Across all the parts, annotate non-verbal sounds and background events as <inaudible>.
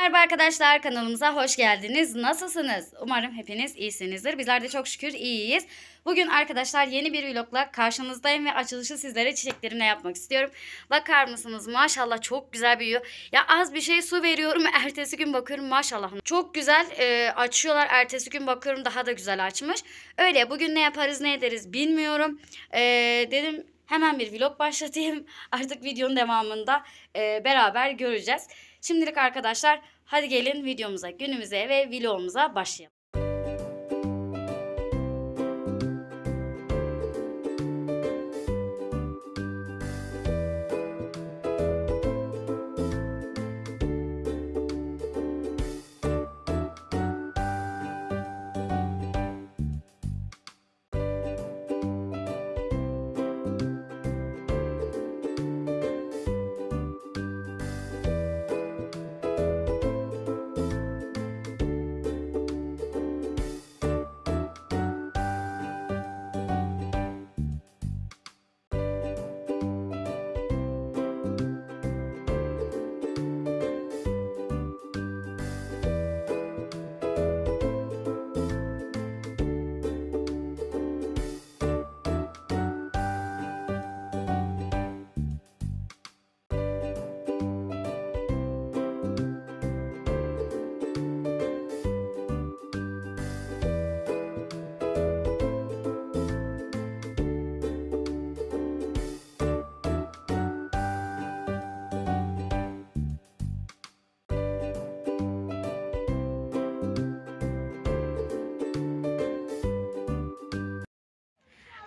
Merhaba arkadaşlar kanalımıza hoş geldiniz. Nasılsınız? Umarım hepiniz iyisinizdir. Bizler de çok şükür iyiyiz. Bugün arkadaşlar yeni bir vlogla karşınızdayım ve açılışı sizlere çiçeklerimle yapmak istiyorum. Bakar mısınız? Maşallah çok güzel büyüyor. Ya az bir şey su veriyorum. <laughs> Ertesi gün bakıyorum maşallah. Çok güzel e, açıyorlar. Ertesi gün bakıyorum daha da güzel açmış. Öyle bugün ne yaparız ne ederiz bilmiyorum. E, dedim hemen bir vlog başlatayım. <laughs> Artık videonun devamında e, beraber göreceğiz. Şimdilik arkadaşlar hadi gelin videomuza, günümüze ve vlogumuza başlayalım.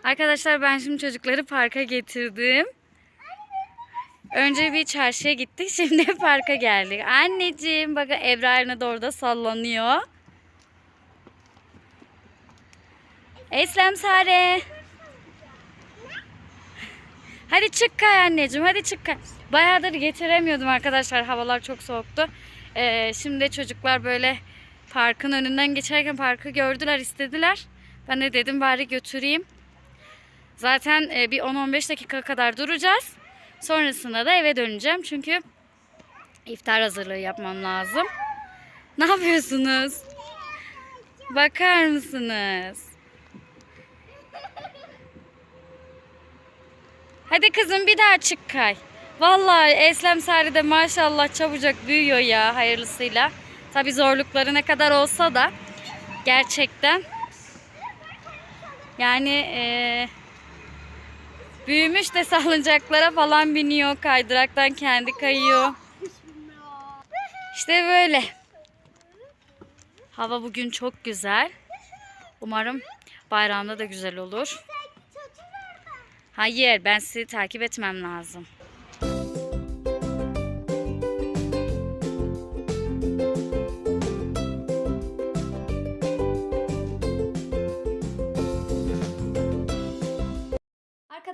Arkadaşlar ben şimdi çocukları parka getirdim. Önce bir çarşıya gittik. <laughs> Şimdi parka geldik. Anneciğim bakın Ebra de orada sallanıyor. Eslem Sare. Hadi çık kay anneciğim. Hadi çık kay. Bayağıdır getiremiyordum arkadaşlar. Havalar çok soğuktu. Ee, şimdi çocuklar böyle parkın önünden geçerken parkı gördüler istediler. Ben de dedim bari götüreyim. Zaten e, bir 10-15 dakika kadar duracağız. Sonrasında da eve döneceğim. Çünkü iftar hazırlığı yapmam lazım. <laughs> Ne yapıyorsunuz? Bakar mısınız? Hadi kızım bir daha çık kay. Vallahi Eslem Sari de maşallah çabucak büyüyor ya hayırlısıyla. Tabi zorlukları ne kadar olsa da gerçekten yani eee Büyümüş de salıncaklara falan biniyor. Kaydıraktan kendi kayıyor. İşte böyle. Hava bugün çok güzel. Umarım bayramda da güzel olur. Hayır ben sizi takip etmem lazım.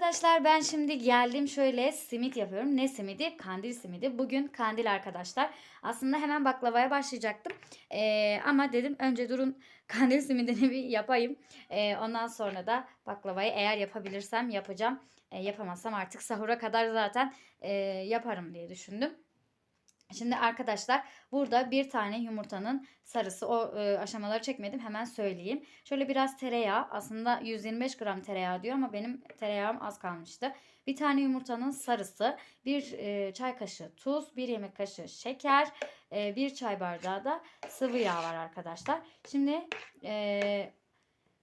Arkadaşlar ben şimdi geldim şöyle simit yapıyorum. Ne simidi? Kandil simidi. Bugün kandil arkadaşlar. Aslında hemen baklavaya başlayacaktım. Ee, ama dedim önce durun <laughs> kandil simidini bir yapayım. Ee, ondan sonra da baklavayı eğer yapabilirsem yapacağım. Ee, yapamazsam artık sahura kadar zaten e, yaparım diye düşündüm. Şimdi arkadaşlar burada bir tane yumurtanın sarısı o e, aşamaları çekmedim hemen söyleyeyim. Şöyle biraz tereyağı aslında 125 gram tereyağı diyor ama benim tereyağım az kalmıştı. Bir tane yumurtanın sarısı, bir e, çay kaşığı tuz, bir yemek kaşığı şeker, e, bir çay bardağı da sıvı yağ var arkadaşlar. Şimdi e,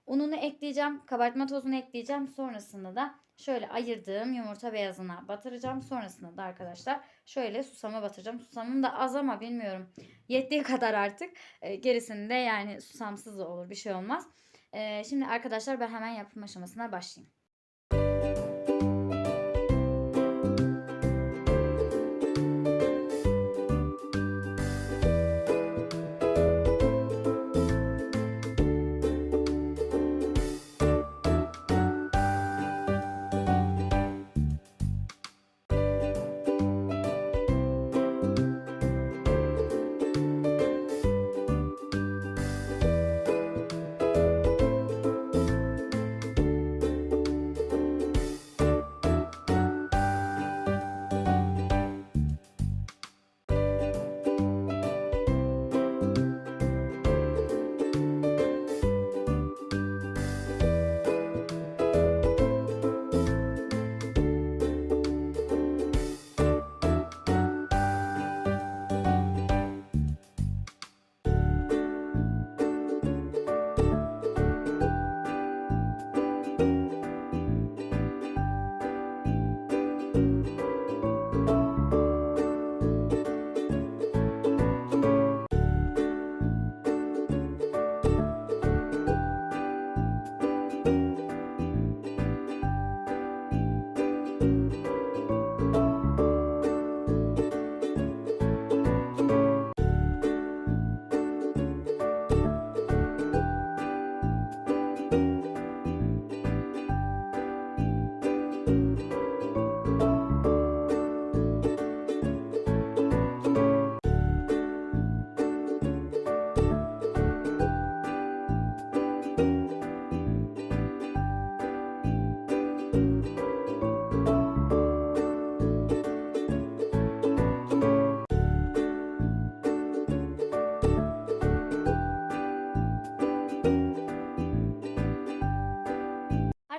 ununu ekleyeceğim, kabartma tozunu ekleyeceğim. Sonrasında da şöyle ayırdığım yumurta beyazına batıracağım. Sonrasında da arkadaşlar şöyle susama batıracağım. Susamım da az ama bilmiyorum. Yettiği kadar artık. E, gerisinde yani susamsız da olur bir şey olmaz. E, şimdi arkadaşlar ben hemen yapım aşamasına başlayayım.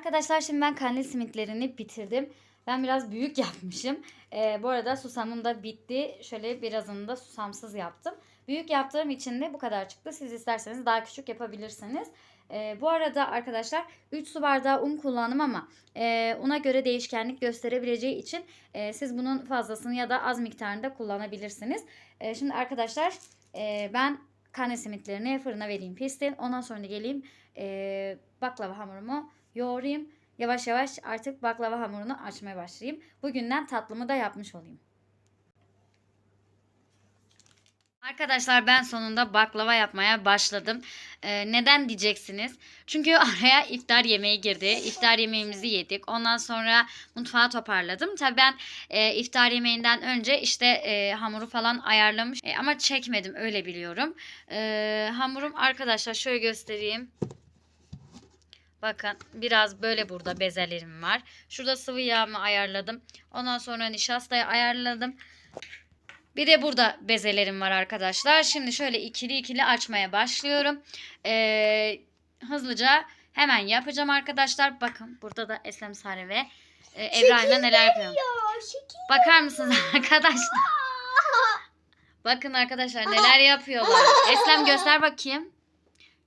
Arkadaşlar şimdi ben kandil simitlerini bitirdim. Ben biraz büyük <laughs> yapmışım. Ee, bu arada susamım da bitti. Şöyle birazını da susamsız yaptım. Büyük yaptığım için de bu kadar çıktı. Siz isterseniz daha küçük yapabilirsiniz. Ee, bu arada arkadaşlar 3 su bardağı un kullandım ama e, una göre değişkenlik gösterebileceği için e, siz bunun fazlasını ya da az miktarında kullanabilirsiniz. E, şimdi arkadaşlar e, ben kandil simitlerini fırına vereyim pistin. Ondan sonra geleyim e, baklava hamurumu yoğurayım. Yavaş yavaş artık baklava hamurunu açmaya başlayayım. Bugünden tatlımı da yapmış olayım. Arkadaşlar ben sonunda baklava yapmaya başladım. Ee, neden diyeceksiniz? Çünkü <laughs> araya iftar yemeği girdi. İftar yemeğimizi yedik. Ondan sonra mutfağı toparladım. Tabii ben e, iftar yemeğinden önce işte e, hamuru falan ayarlamış. E, ama çekmedim öyle biliyorum. E, hamurum arkadaşlar şöyle göstereyim. Bakın biraz böyle burada bezelerim var. Şurada sıvı yağımı ayarladım. Ondan sonra nişastayı ayarladım. Bir de burada bezelerim var arkadaşlar. Şimdi şöyle ikili ikili açmaya başlıyorum. Ee, hızlıca hemen yapacağım arkadaşlar. Bakın burada da Eslem Sare ve e, Ebrahim'le neler yapıyorum. Bakar mısınız <laughs> arkadaşlar? <laughs> Bakın arkadaşlar neler yapıyorlar. Eslem göster bakayım.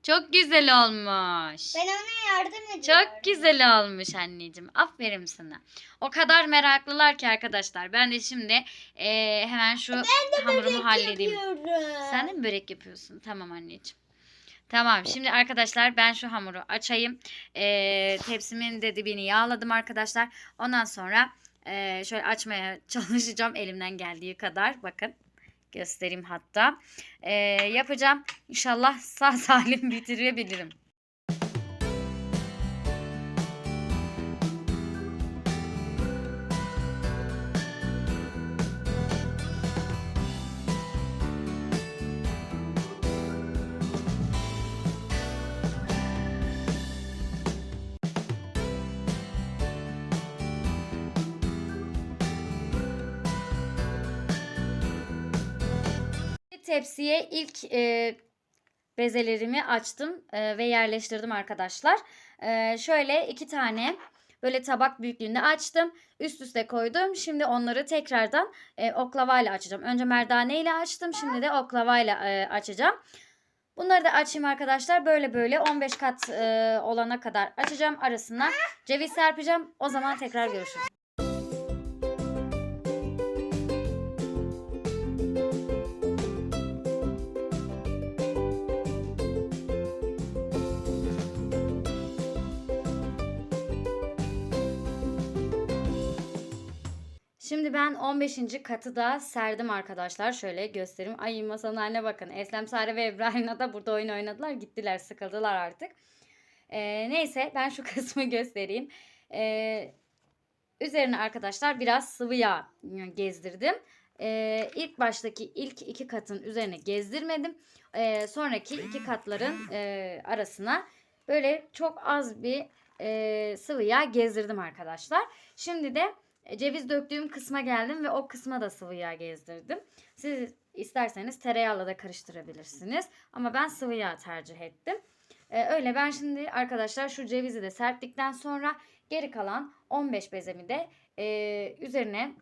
Çok güzel olmuş. Ben ona yardım ediyorum. Çok güzel olmuş anneciğim. Aferin sana. O kadar meraklılar ki arkadaşlar. Ben de şimdi eee, hemen şu hamurumu halledeyim. Yapıyorum. Sen de mi börek yapıyorsun? Tamam anneciğim. Tamam şimdi arkadaşlar ben şu hamuru açayım. Eee, tepsimin de dibini yağladım arkadaşlar. Ondan sonra eee, şöyle açmaya <laughs> çalışacağım elimden geldiği kadar. Bakın göstereyim hatta. Eee, yapacağım. İnşallah sağ <laughs> salim bitirebilirim. Tepsiye ilk e, bezelerimi açtım e, ve yerleştirdim arkadaşlar. E, şöyle iki tane böyle tabak büyüklüğünde açtım. Üst üste koydum. Şimdi onları tekrardan e, oklavayla açacağım. Önce merdane ile açtım. Şimdi de oklavayla e, açacağım. Bunları da açayım arkadaşlar. Böyle böyle 15 kat e, olana kadar açacağım. Arasına ceviz serpeceğim. O zaman tekrar görüşürüz. Şimdi ben 15. katı da serdim arkadaşlar. Şöyle göstereyim. Ay masanın haline bakın. Eslem Sare ve İbrahim'le da burada oyun oynadılar. Gittiler sıkıldılar artık. Ee, neyse ben şu <laughs> kısmı göstereyim. Ee, üzerine arkadaşlar biraz sıvı yağ gezdirdim. Ee, ilk baştaki ilk iki katın üzerine gezdirmedim. Ee, sonraki iki katların e, arasına böyle çok az bir e, sıvı yağ gezdirdim arkadaşlar. Şimdi de ceviz döktüğüm kısma geldim ve o kısma da sıvı yağ gezdirdim. Siz isterseniz tereyağla da karıştırabilirsiniz. Ama ben sıvı yağ tercih ettim. Ee, öyle ben şimdi arkadaşlar şu cevizi de serptikten sonra geri kalan 15 bezemi de e, üzerine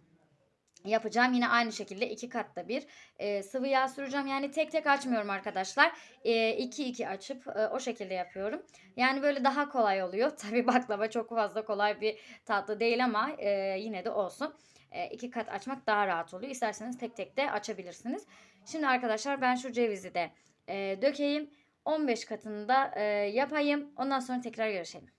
yapacağım. Yine aynı şekilde iki katta bir e, sıvı yağ süreceğim. Yani tek tek açmıyorum arkadaşlar. 2 e, iki iki açıp e, o şekilde yapıyorum. Yani böyle daha kolay oluyor. <laughs> Tabii baklava çok fazla kolay bir tatlı değil ama e, yine de olsun. E, iki kat açmak daha rahat oluyor. İsterseniz tek tek de açabilirsiniz. Şimdi arkadaşlar ben şu cevizi de e, dökeyim. 15 katını da e, yapayım. Ondan sonra tekrar görüşelim.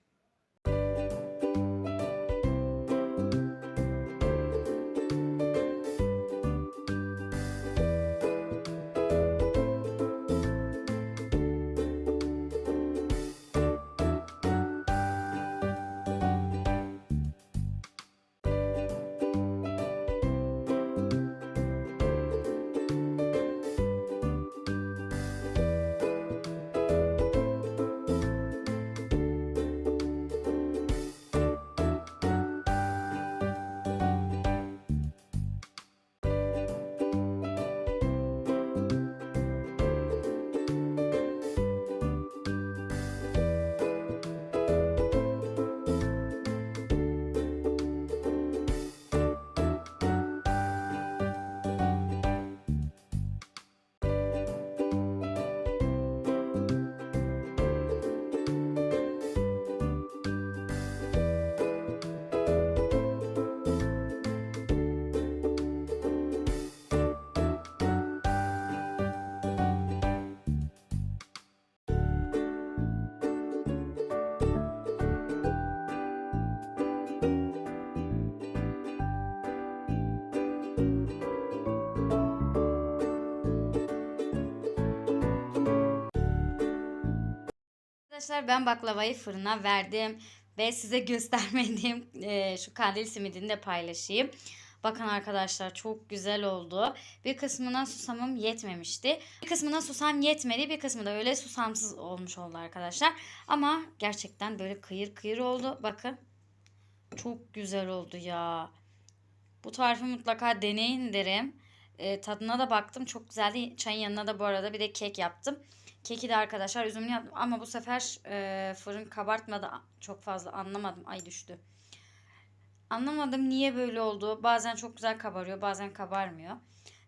Arkadaşlar ben baklavayı fırına verdim ve size <laughs> göstermediğim e, şu kandil simidini de paylaşayım. Bakın arkadaşlar çok güzel oldu. Bir kısmına susamım yetmemişti. Bir kısmına susam yetmedi. Bir kısmı da öyle susamsız olmuş oldu arkadaşlar. Ama gerçekten böyle kıyır kıyır oldu. Bakın. Çok güzel oldu ya. Bu tarifi mutlaka deneyin derim. E, tadına da baktım. Çok güzeldi. Çayın yanına da bu arada bir de kek yaptım. Keki de arkadaşlar üzümlü yaptım. Ama bu sefer e, fırın kabartmadı. Çok fazla anlamadım. Ay düştü. Anlamadım niye böyle oldu. Bazen çok güzel kabarıyor, bazen kabarmıyor.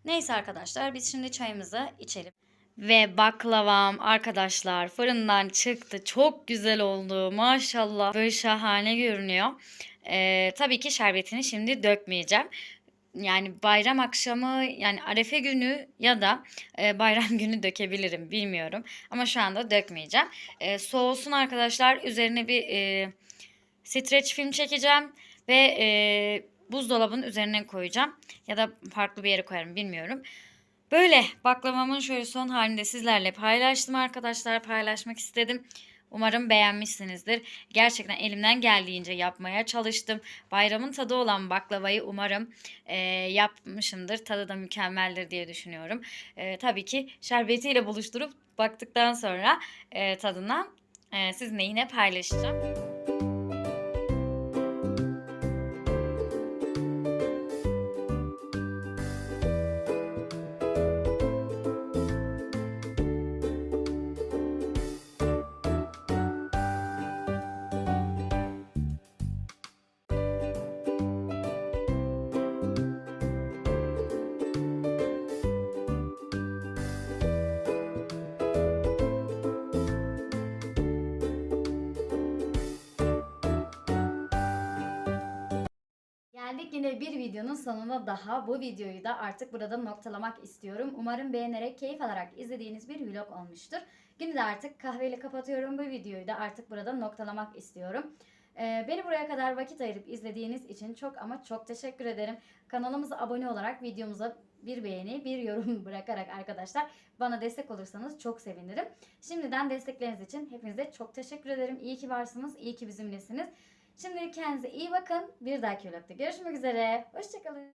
Neyse arkadaşlar biz şimdi çayımızı içelim. Ve baklavam arkadaşlar fırından çıktı. Çok güzel oldu maşallah. Böyle şahane görünüyor. Ee, tabii ki şerbetini şimdi dökmeyeceğim. Yani bayram akşamı yani arefe günü ya da e, <laughs> bayram günü dökebilirim bilmiyorum. Ama şu anda dökmeyeceğim. E, soğusun arkadaşlar üzerine bir e, streç film çekeceğim. Ve e, buzdolabının üzerine koyacağım. Ya da farklı bir yere koyarım bilmiyorum. Böyle baklavamın şöyle son halinde sizlerle paylaştım arkadaşlar. Paylaşmak istedim. Umarım beğenmişsinizdir. Gerçekten elimden geldiğince yapmaya çalıştım. Bayramın tadı olan baklavayı umarım e, yapmışımdır. Tadı da mükemmeldir diye düşünüyorum. E, tabii ki şerbetiyle buluşturup baktıktan sonra e, tadına e, sizinle yine paylaşacağım. Yine bir videonun sonuna daha. Bu videoyu da artık burada noktalamak istiyorum. Umarım beğenerek, keyif alarak izlediğiniz bir vlog olmuştur. Günü de artık kahveyle kapatıyorum. Bu videoyu da artık burada noktalamak istiyorum. Ee, beni buraya kadar vakit ayırıp izlediğiniz için çok ama çok teşekkür ederim. Kanalımıza abone olarak videomuza bir beğeni, bir yorum <laughs> bırakarak arkadaşlar bana destek olursanız çok sevinirim. Şimdiden destekleriniz için hepinize çok teşekkür ederim. İyi ki varsınız, iyi ki bizimlesiniz. Şimdi kendinize iyi bakın. Bir dahaki vlogda görüşmek üzere. Hoşçakalın.